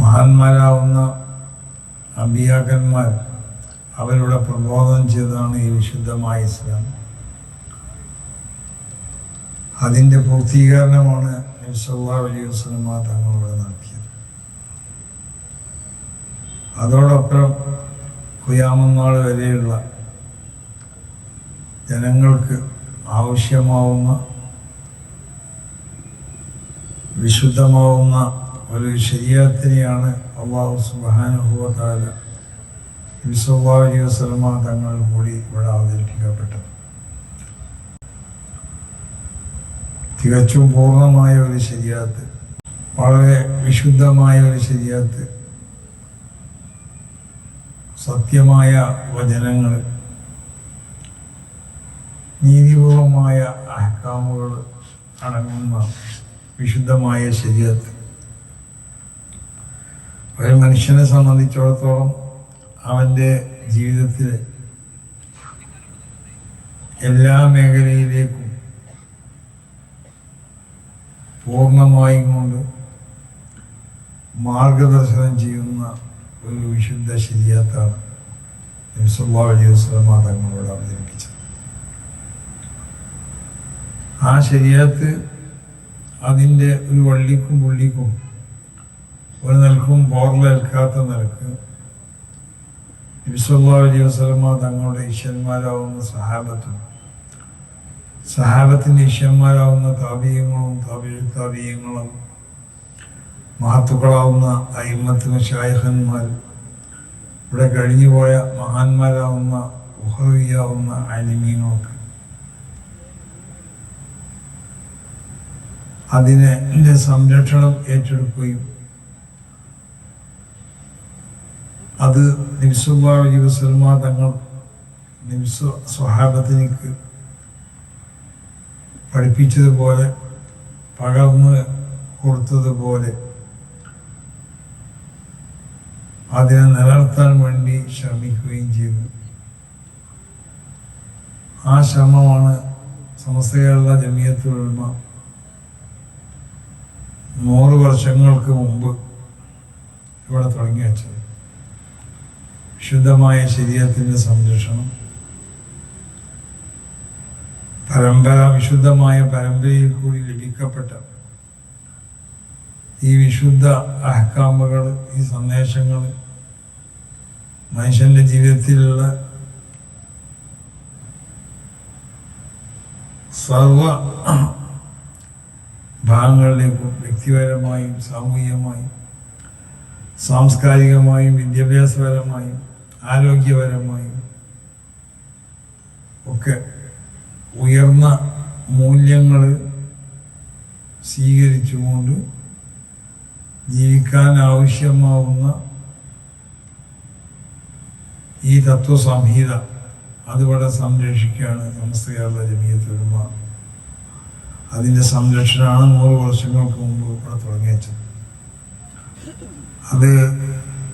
മഹാന്മാരാവുന്ന അമ്പിയാക്കന്മാർ അവരുടെ പ്രബോധനം ചെയ്തതാണ് ഈ വിശുദ്ധമായ ഇസ്ലാം. അതിന്റെ പൂർത്തീകരണമാണ് നബ്സല്ലാ അലൈഹി വസ്ലമ തങ്ങളിവിടെ നടത്തിയത്. അതോടൊപ്പം കുയാമനാൾ വരെയുള്ള ജനങ്ങൾക്ക് ആവശ്യമാവുന്ന വിശുദ്ധമാവുന്ന ഒരു ശരിയാത്തിനെയാണ് അള്ളാഹു സുബാനുഭവത്താല വിസല്ലാ അലൈഹി തങ്ങൾ കൂടി ഇവിടെ അവതരിപ്പിക്കപ്പെട്ടത്. തികച്ചും പൂർണമായ ഒരു ശരിയാത്ത് വളരെ വിശുദ്ധമായ ഒരു ശരിയാത്ത് സത്യമായ വചനങ്ങൾ നീതിപൂർവമായ അഹ്കാമുകൾ അടങ്ങുന്ന വിശുദ്ധമായ ശരീരത്ത്. ഒരു മനുഷ്യനെ സംബന്ധിച്ചിടത്തോളം അവന്റെ ജീവിതത്തിൽ എല്ലാ മേഖലയിലേക്കും പൂർണമായും കൊണ്ട് മാർഗദർശനം ചെയ്യുന്ന ഒരു വിശുദ്ധ ശരിയാത്താണ് നബിസല്ലാ അലൈഹി അവതരിപ്പിച്ചത്. ആ ശരിയാത്ത് അതിന്റെ ഒരു വള്ളിക്കും പുള്ളിക്കും ഒരു നിൽക്കും പോർലേൽക്കാത്ത നിലയ്ക്ക് അലൈഹി വസ്ലമ തങ്ങളുടെ ഈശ്വരന്മാരാവുന്ന സഹാബത്തും സഹാബത്തിന്റെ ഈശ്വരന്മാരാവുന്ന താപീയങ്ങളും താപീയ താപീയങ്ങളും മഹത്തുക്കളാവുന്ന അയിമത്തിന് ഷായഹന്മാർ ഇവിടെ കഴിഞ്ഞുപോയ മഹാന്മാരാവുന്ന ഉഹവിയാവുന്ന അനിമീങ്ങളൊക്കെ അതിനെ സംരക്ഷണം ഏറ്റെടുക്കുകയും അത് നിമിസുല്ലാ അലി വസ്ലമ തങ്ങൾ നിമിഷ സ്വഹാബത്തിനിക്ക് പഠിപ്പിച്ചതുപോലെ പകർന്ന് കൊടുത്തതുപോലെ. അതിനെ നിലനിർത്താൻ വേണ്ടി ശ്രമിക്കുകയും ചെയ്തു. ആ ശ്രമമാണ് സമസ്ത കേരള ജമിയത്തുൽമ നൂറ് വർഷങ്ങൾക്ക് മുമ്പ് ഇവിടെ തുടങ്ങി വെച്ചത്. ശുദ്ധമായ ശരീരത്തിന്റെ സംരക്ഷണം. പരമ്പര വിശുദ്ധമായ പരമ്പരയിൽ കൂടി ലഭിക്കപ്പെട്ട ഈ വിശുദ്ധ അഹക്കാമ്പകൾ ഈ സന്ദേശങ്ങൾ മനുഷ്യന്റെ ജീവിതത്തിലുള്ള സർവ ഭാഗങ്ങളിലേക്കും വ്യക്തിപരമായും സാമൂഹികമായും സാംസ്കാരികമായും വിദ്യാഭ്യാസപരമായും ആരോഗ്യപരമായും ഒക്കെ ഉയർന്ന മൂല്യങ്ങൾ സ്വീകരിച്ചുകൊണ്ട് ജീവിക്കാൻ ആവശ്യമാവുന്ന ഈ തത്വസംഹിത അതിവിടെ സംരക്ഷിക്കുകയാണ് സമസ്ത കേരള ജമീയത്തുലമ അതിന്റെ സംരക്ഷണമാണ് നൂറ് വർഷങ്ങൾക്ക് മുമ്പ് ഇവിടെ തുടങ്ങിയത് അത്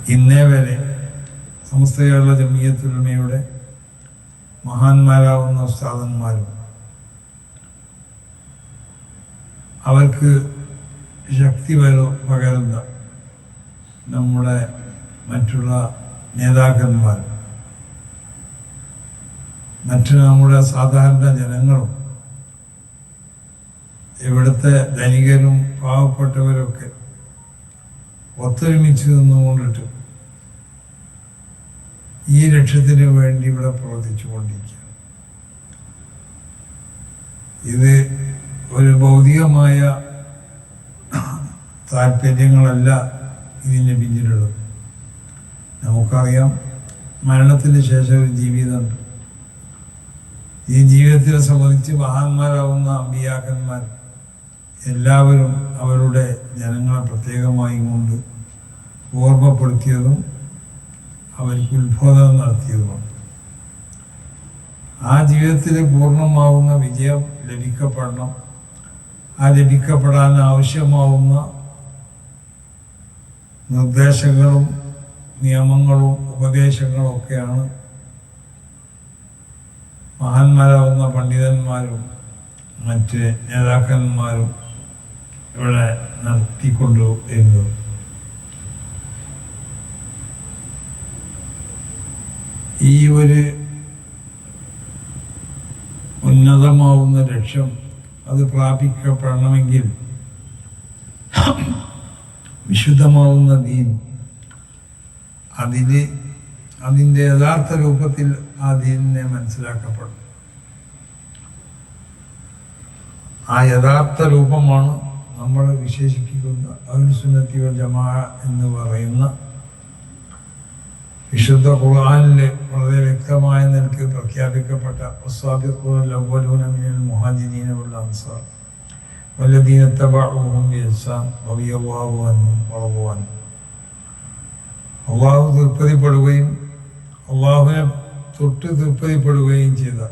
ഇന്നേ വരെ സമസ്ത കേരള ജമീയത്തുലമയുടെ മഹാന്മാരാവുന്ന ഉസ്താദന്മാരും. അവർക്ക് ശക്തി പകരുന്ന നമ്മുടെ മറ്റുള്ള നേതാക്കന്മാർ. മറ്റു നമ്മുടെ സാധാരണ ജനങ്ങളും ഇവിടുത്തെ ധനികരും പാവപ്പെട്ടവരൊക്കെ ഒത്തൊരുമിച്ച് നിന്നുകൊണ്ടിട്ട് ഈ ലക്ഷ്യത്തിന് വേണ്ടി ഇവിടെ പ്രവർത്തിച്ചു ഇത് ഒരു ഭൗതികമായ താല്പര്യങ്ങളല്ല ഇതിന്റെ പിന്നിലുള്ളത്. നമുക്കറിയാം മരണത്തിന് ശേഷം ഒരു ജീവിതമുണ്ട്. ഈ ജീവിതത്തിനെ സംബന്ധിച്ച് മഹാന്മാരാവുന്ന അമ്പിയാക്കന്മാർ എല്ലാവരും അവരുടെ ജനങ്ങളെ പ്രത്യേകമായി കൊണ്ട് ഓർമ്മപ്പെടുത്തിയതും അവർക്ക് ഉത്ബോധനം നടത്തിയതുമാണ്. ആ ജീവിതത്തിൽ പൂർണമാവുന്ന വിജയം ലഭിക്കപ്പെടണം. ആ ലഭിക്കപ്പെടാൻ ആവശ്യമാവുന്ന നിർദ്ദേശങ്ങളും നിയമങ്ങളും ഉപദേശങ്ങളും ഒക്കെയാണ് മഹാന്മാരാവുന്ന പണ്ഡിതന്മാരും മറ്റ് നേതാക്കന്മാരും ഇവിടെ നടത്തിക്കൊണ്ടു വരുന്നത് ഈ ഒരു ഉന്നതമാവുന്ന ലക്ഷ്യം അത് പ്രാപിക്കപ്പെടണമെങ്കിൽ വിശുദ്ധമാവുന്ന ദീൻ അതിന് അതിന്റെ യഥാർത്ഥ രൂപത്തിൽ ആ ദീനിനെ മനസ്സിലാക്കപ്പെടും. ആ യഥാർത്ഥ രൂപമാണ് നമ്മൾ വിശേഷിപ്പിക്കുന്ന അഹുസുന്നത്തി സുന്നത്തി ജമാ എന്ന് പറയുന്ന വിശുദ്ധ ഖുർആാനിൽ വളരെ വ്യക്തമായ നിലയ്ക്ക് പ്രഖ്യാപിക്കപ്പെട്ട മുഹാജിദീനുള്ള അൻസാർ വല്ലദീന അള്ളാഹു തൃപ്തിപ്പെടുകയും അള്ളാഹുവിനെ തൊട്ട് തൃപ്തിപ്പെടുകയും ചെയ്ത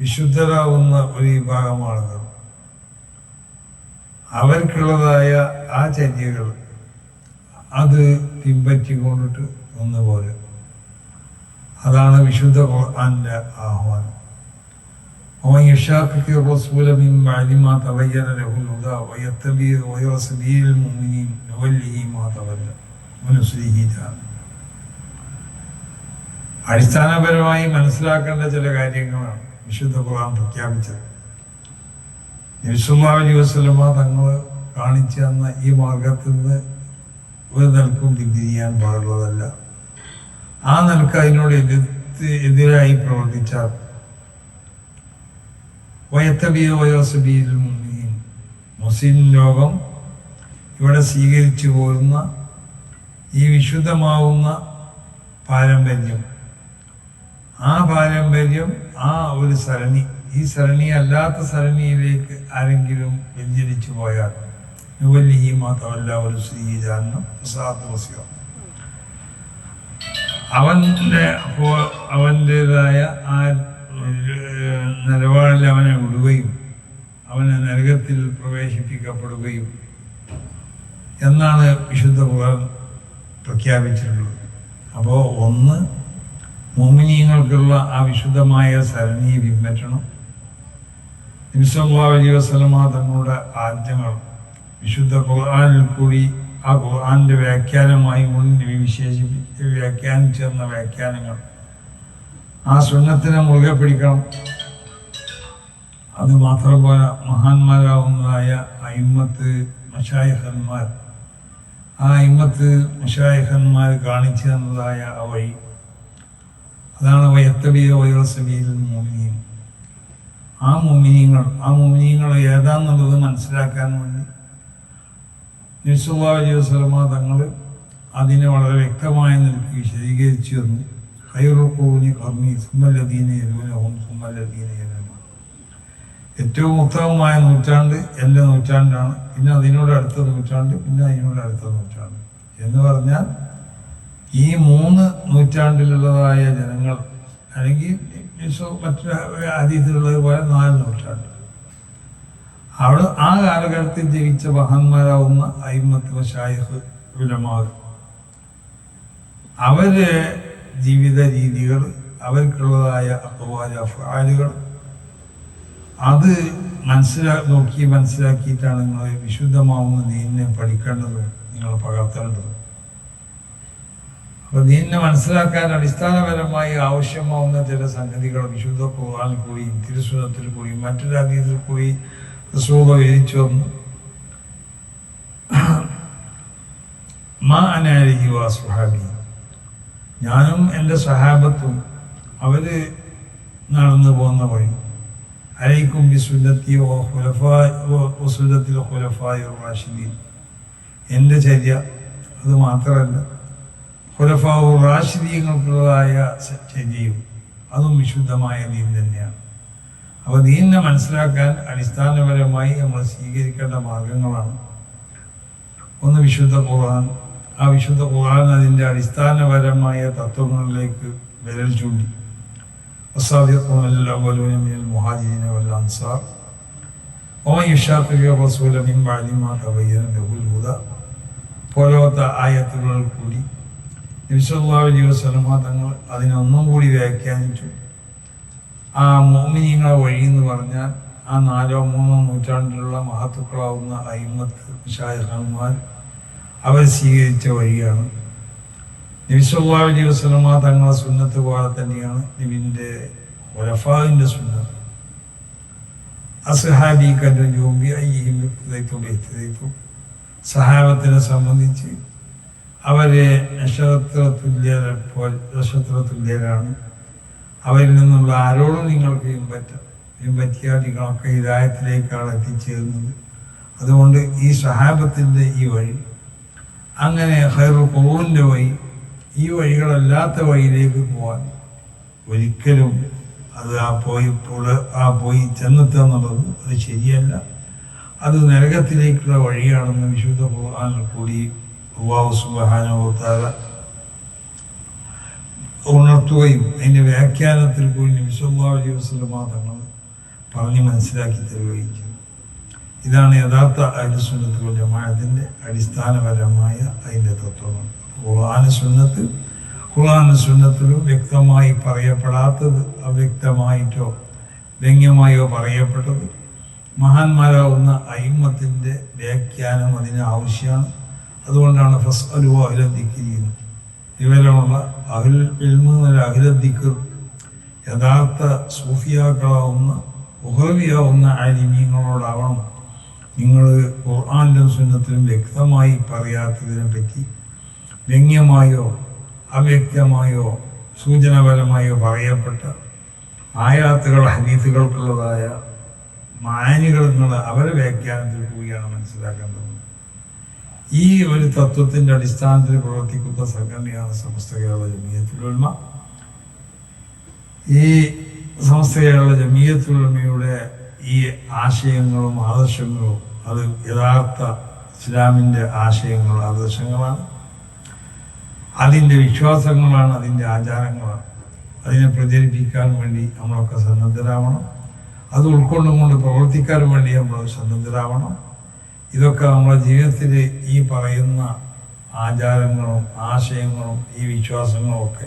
വിശുദ്ധരാകുന്ന ഒരു വിഭാഗമാണിത്. അവർക്കുള്ളതായ ആ ചര്യകൾ അത് പിൻപറ്റിക്കൊണ്ടിട്ട് ഒന്നുപോലെ അതാണ് വിശുദ്ധ ഖുർആന്റെ ആഹ്വാനം ومن يشاقق الرسول من بعد ما تبين له الهدى ويتبع غير سبيل المؤمنين نوله ما تولى ونصله جهنم അടിസ്ഥാനപരമായി മനസ്സിലാക്കേണ്ട ചില കാര്യങ്ങളാണ് വിശുദ്ധ ഖുർആൻ പ്രഖ്യാപിച്ചത് നബിസുല്ലാ അലൈഹി വസല്ലമ തങ്ങൾ കാണിച്ചു തന്ന ഈ മാർഗത്തിൽ നിന്ന് ഒരു നിലക്കും പിന്തിരിയാൻ പാടുള്ളതല്ല ആ നിലയ്ക്ക് അതിനോട് എതിരായി പ്രവർത്തിച്ചാൽ വയത്തബിയ വയോസബിയിൽ മുസ്ലിം ലോകം ഇവിടെ സ്വീകരിച്ചു പോരുന്ന ഈ വിശുദ്ധമാവുന്ന പാരമ്പര്യം. ആ പാരമ്പര്യം ആ ഒരു സരണി ഈ സരണി അല്ലാത്ത സരണിയിലേക്ക് ആരെങ്കിലും വ്യഞ്ചരിച്ചു പോയാൽ നുവല്ലിഹി മാത്രമല്ല ഒരു ശ്രീജാനം പ്രസാദ് അവന്റെ അവന്റേതായ ആ നിലപാടിൽ അവനെ വിടുകയും അവനെ നരകത്തിൽ പ്രവേശിപ്പിക്കപ്പെടുകയും എന്നാണ് വിശുദ്ധ ഖുർആൻ പ്രഖ്യാപിച്ചിട്ടുള്ളത്. അപ്പോൾ ഒന്ന് മോമിനിയങ്ങൾക്കുള്ള ആ വിശുദ്ധമായ സരണിയെ പിൻപറ്റണം. നിമിഷല്ലാ അലൈഹി വസല്ലമ തങ്ങളുടെ ആദ്യങ്ങൾ വിശുദ്ധ ഖുർആനിൽ കൂടി ആ ഖുർആാനിന്റെ വ്യാഖ്യാനമായി മുന്നിൽ വിശേഷി വ്യാഖ്യാനിച്ചെന്ന വ്യാഖ്യാനങ്ങൾ. ആ സുന്നത്തിനെ മുറുകെ പിടിക്കണം. അത് മാത്രമല്ല മഹാന്മാരാവുന്നതായ അയിമത്ത് മഷായഹന്മാർ. ആ അയിമത്ത് മഷായഹന്മാർ കാണിച്ചു തന്നതായ ആ വഴി. അതാണ് വയത്തബിയ വൈറസബിയിൽ മോമിനിയും ആ മോമിനിയങ്ങൾ ആ മോമിനിയങ്ങൾ ഏതാന്നുള്ളത് മനസ്സിലാക്കാൻ വേണ്ടി നിസുല്ലാ വസ്ലമ തങ്ങൾ അതിനെ വളരെ വ്യക്തമായ നിലയ്ക്ക് വിശദീകരിച്ചു തന്നു. ഹൈറുക്കൂനി കർണി സുമ്മലദീന യലൂനവും ഏറ്റവും ഉത്തമമായ നൂറ്റാണ്ട് എന്റെ നൂറ്റാണ്ടാണ്. പിന്നെ അതിനോട് അടുത്ത നൂറ്റാണ്ട് പിന്നെ അതിനോട് അടുത്ത നൂറ്റാണ്ട്. എന്ന് പറഞ്ഞാൽ ഈ മൂന്ന് നൂറ്റാണ്ടിലുള്ളതായ ജനങ്ങൾ അല്ലെങ്കിൽ മറ്റൊരു മറ്റു അതീതിലുള്ളത് പോലെ നാല് നൂറ്റാണ്ട്. അവിടെ ആ കാലഘട്ടത്തിൽ ജീവിച്ച മഹാന്മാരാവുന്ന അയിമത്ത് ഷായിഖ് വിലമാർ അവരെ ജീവിത രീതികൾ അവർക്കുള്ളതായ അപ്പവാല അഫാലുകൾ അത് മനസ്സിലാ നോക്കി മനസ്സിലാക്കിയിട്ടാണ് നിങ്ങൾ വിശുദ്ധമാവുന്ന ദീനിനെ പഠിക്കേണ്ടത് നിങ്ങൾ പകർത്തേണ്ടത്. അപ്പൊ ദീനിനെ മനസ്സിലാക്കാൻ അടിസ്ഥാനപരമായി ആവശ്യമാവുന്ന ചില സംഗതികൾ വിശുദ്ധ ഖുർആനിൽ കൂടി തിരുസുനത്തിൽ കൂടി മറ്റു രാജ്യത്തിൽ കൂടി റസൂബ വിരിച്ചു വന്നു മാ അനാലിഹി വാ സുഹാബി. ഞാനും എന്റെ സഹാബത്തും അവർ നടന്നു പോകുന്ന വഴി. അലൈക്കും ബിസുന്നത്തി സുന്നത്തിൽ ഹുലഫായ റാഷിദീൻ. എന്റെ ചര്യ അത് മാത്രമല്ല ഹുലഫാവു റാഷിദീങ്ങൾക്കുള്ളതായ ചര്യയും അതും വിശുദ്ധമായ ദീൻ തന്നെയാണ്. അപ്പോൾ ദീനിനെ മനസ്സിലാക്കാൻ അടിസ്ഥാനപരമായി നമ്മൾ സ്വീകരിക്കേണ്ട മാർഗങ്ങളാണ്. ഒന്ന് വിശുദ്ധ ഖുർആൻ. ആ വിശുദ്ധ ഖുർആൻ അതിന്റെ അടിസ്ഥാനപരമായ തത്വങ്ങളിലേക്ക് വിരൽ ചൂണ്ടി. അൻസാർ. പോലത്തെ ആയത്തുകൾ കൂടി നിമിഷല്ലാ വലിയ തങ്ങൾ അതിനൊന്നും കൂടി വ്യാഖ്യാനിച്ചു. ആ മോമിനിയങ്ങളെ വഴി എന്ന് പറഞ്ഞാൽ ആ നാലോ മൂന്നോ നൂറ്റാണ്ടിലുള്ള മഹത്തുക്കളാവുന്ന അയിമത്ത് ഷായഹാന്മാർ അവർ സ്വീകരിച്ച വഴിയാണ്. നബിസ്വല്ലാ അലൈഹി വസ്ലമ തങ്ങളെ സുന്നത്ത് പോലെ തന്നെയാണ് നബിന്റെ ഒലഫാവിന്റെ സുന്നത്ത്. അസ്ഹാബി കല്ലുജൂബി അയ്യും സഹാബത്തിനെ സംബന്ധിച്ച് അവരെ നക്ഷത്ര തുല്യ നക്ഷത്ര തുല്യരാണ് അവരിൽ നിന്നുള്ള ആരോടും നിങ്ങൾക്ക് പിൻപറ്റാം പിൻപറ്റിയാൽ നിങ്ങളൊക്കെ ഹിതായത്തിലേക്കാണ് എത്തിച്ചേരുന്നത്. അതുകൊണ്ട് ഈ സഹാബത്തിന്റെ ഈ വഴി അങ്ങനെ ഹൈറു കോവിന്റെ വഴി ഈ വഴികളല്ലാത്ത വഴിയിലേക്ക് പോകാൻ ഒരിക്കലും അത് ആ പോയി ആ പോയി ചെന്നെത്തുക എന്നുള്ളത് അത് ശരിയല്ല. അത് നരകത്തിലേക്കുള്ള വഴിയാണെന്ന് വിശുദ്ധ ഭഗവാനിൽ കൂടി അള്ളാഹു തആല ഉണർത്തുകയും അതിന്റെ വ്യാഖ്യാനത്തിൽ കൂടി നബി സല്ലല്ലാഹു അലൈഹി വസല്ലമ തങ്ങൾ പറഞ്ഞ് മനസ്സിലാക്കി തരികയും ചെയ്തു. ഇതാണ് യഥാർത്ഥ അഹ്ലുസുന്നത്തുൽ ജമായത്തിന്റെ അടിസ്ഥാനപരമായ അതിന്റെ തത്വങ്ങൾ. ഖുർആൻ സുന്നത്ത് ഖുർആൻ വ്യക്തമായി പറയപ്പെടാത്തത് അവ്യക്തമായിട്ടോ വ്യംഗ്യമായോ പറയപ്പെട്ടത് മഹാന്മാരാവുന്ന അയിമത്തിന്റെ വ്യാഖ്യാനം അതിന് ആവശ്യമാണ്. അതുകൊണ്ടാണ് ഫസ് അലു അഹിലദിക്കിരിക്കുന്നത് വിവരമുള്ള അഹിൽ ഇൽമ എന്നൊരു ദിക്കർ യഥാർത്ഥ സൂഫിയാക്കളാവുന്ന ഉഹവിയാവുന്ന ആലിമീങ്ങളോടാവണം നിങ്ങൾ ഖുർആാനിലും സുന്നത്തിലും വ്യക്തമായി പറയാത്തതിനെ പറ്റി വ്യംഗ്യമായോ അവ്യക്തമായോ സൂചനാപരമായോ പറയപ്പെട്ട ആയാത്തുകൾ ഹരീത്തുകൾക്കുള്ളതായ മാനികൾ നിങ്ങൾ അവരെ വ്യാഖ്യാനത്തിൽ പോവുകയാണ് മനസ്സിലാക്കേണ്ടത്. ഈ ഒരു തത്വത്തിന്റെ അടിസ്ഥാനത്തിൽ പ്രവർത്തിക്കുന്ന സംഘടനയാണ് സമസ്ത കേരള ജമീയത്തുലമ ഈ സമസ്ത കേരള ജമീയത്തുലമയുടെ ഈ ആശയങ്ങളും ആദർശങ്ങളും അത് യഥാർത്ഥ ഇസ്ലാമിന്റെ ആശയങ്ങളും ആദർശങ്ങളാണ്. അതിന്റെ വിശ്വാസങ്ങളാണ് അതിന്റെ ആചാരങ്ങളാണ്. അതിനെ പ്രചരിപ്പിക്കാൻ വേണ്ടി നമ്മളൊക്കെ സന്നദ്ധരാവണം. അത് ഉൾക്കൊണ്ടുകൊണ്ട് പ്രവർത്തിക്കാൻ വേണ്ടി നമ്മൾ സന്നദ്ധരാവണം. ഇതൊക്കെ നമ്മുടെ ജീവിതത്തിൽ ഈ പറയുന്ന ആചാരങ്ങളും ആശയങ്ങളും ഈ വിശ്വാസങ്ങളും ഒക്കെ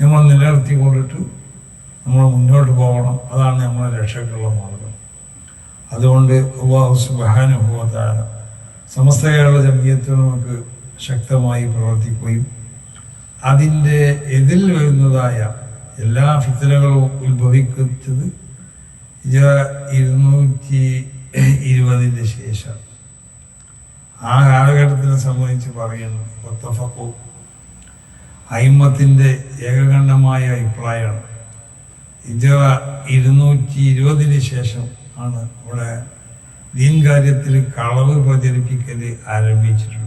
നമ്മൾ നിലനിർത്തിക്കൊണ്ടിട്ട് നമ്മൾ മുന്നോട്ട് പോകണം. അതാണ് നമ്മളെ രക്ഷയ്ക്കുള്ള മാർഗം. അതുകൊണ്ട് അള്ളാഹു സുബാനുഭവത്താണ് സമസ്ത കേരള ജമീയത്തിൽ നമുക്ക് ശക്തമായി പ്രവർത്തിക്കുകയും അതിന്റെ എതിൽ വരുന്നതായ എല്ലാ ഫിത്തനകളും ഉത്ഭവിക്കുന്നത് ഇരുന്നൂറ്റി ഇരുപതിന്റെ ശേഷം. ആ കാലഘട്ടത്തിനെ സംബന്ധിച്ച് പറയുന്നു. ഒത്തഫക്കു അയിമത്തിന്റെ ഏകകണ്ഠമായ അഭിപ്രായമാണ്. ഇജറ ഇരുന്നൂറ്റി ഇരുപതിന് ശേഷം ആണ് ഇവിടെ ദീൻ കാര്യത്തിൽ കളവ് പ്രചരിപ്പിക്കൽ ആരംഭിച്ചിട്ടുള്ളത്.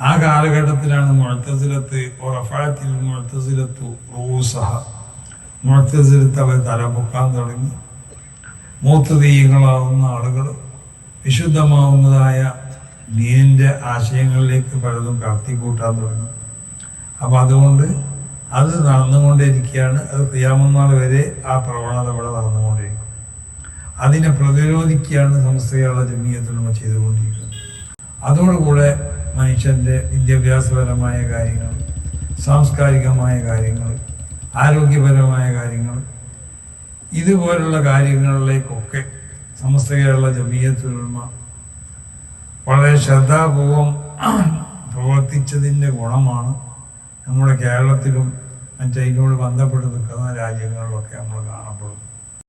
ആ കാലഘട്ടത്തിലാണ് മുഴത്തസിലത്ത് ഉറഫാത്തിൽ മുഴത്തസിലത്തു റൂസഹ മുഴത്തസിലത്ത് അവർ തലപൊക്കാൻ തുടങ്ങി. മൂത്തതീയങ്ങളാവുന്ന ആളുകൾ വിശുദ്ധമാവുന്നതായ ദീനിന്റെ ആശയങ്ങളിലേക്ക് പലതും കടത്തിക്കൂട്ടാൻ തുടങ്ങി. അപ്പം അതുകൊണ്ട് അത് നടന്നുകൊണ്ടിരിക്കുകയാണ് അത് ക്രിയാമനാൾ വരെ ആ പ്രവണത ഇവിടെ നടന്നുകൊണ്ടിരിക്കും അതിനെ പ്രതിരോധിക്കുകയാണ് സംസ്ഥകളുടെ ജമീയത്തിൽ നമ്മൾ ചെയ്തുകൊണ്ടിരിക്കുന്നത്. അതോടുകൂടെ മനുഷ്യന്റെ വിദ്യാഭ്യാസപരമായ കാര്യങ്ങൾ സാംസ്കാരികമായ കാര്യങ്ങൾ ആരോഗ്യപരമായ കാര്യങ്ങൾ ഇതുപോലുള്ള കാര്യങ്ങളിലേക്കൊക്കെ സമസ്ത കേരള ജമീയത്തിലുള്ള വളരെ ശ്രദ്ധാപൂർവം പ്രവർത്തിച്ചതിന്റെ ഗുണമാണ് നമ്മുടെ കേരളത്തിലും മറ്റതിനോട് ബന്ധപ്പെട്ട് നിൽക്കുന്ന രാജ്യങ്ങളിലൊക്കെ നമ്മൾ കാണപ്പെടുന്നത്.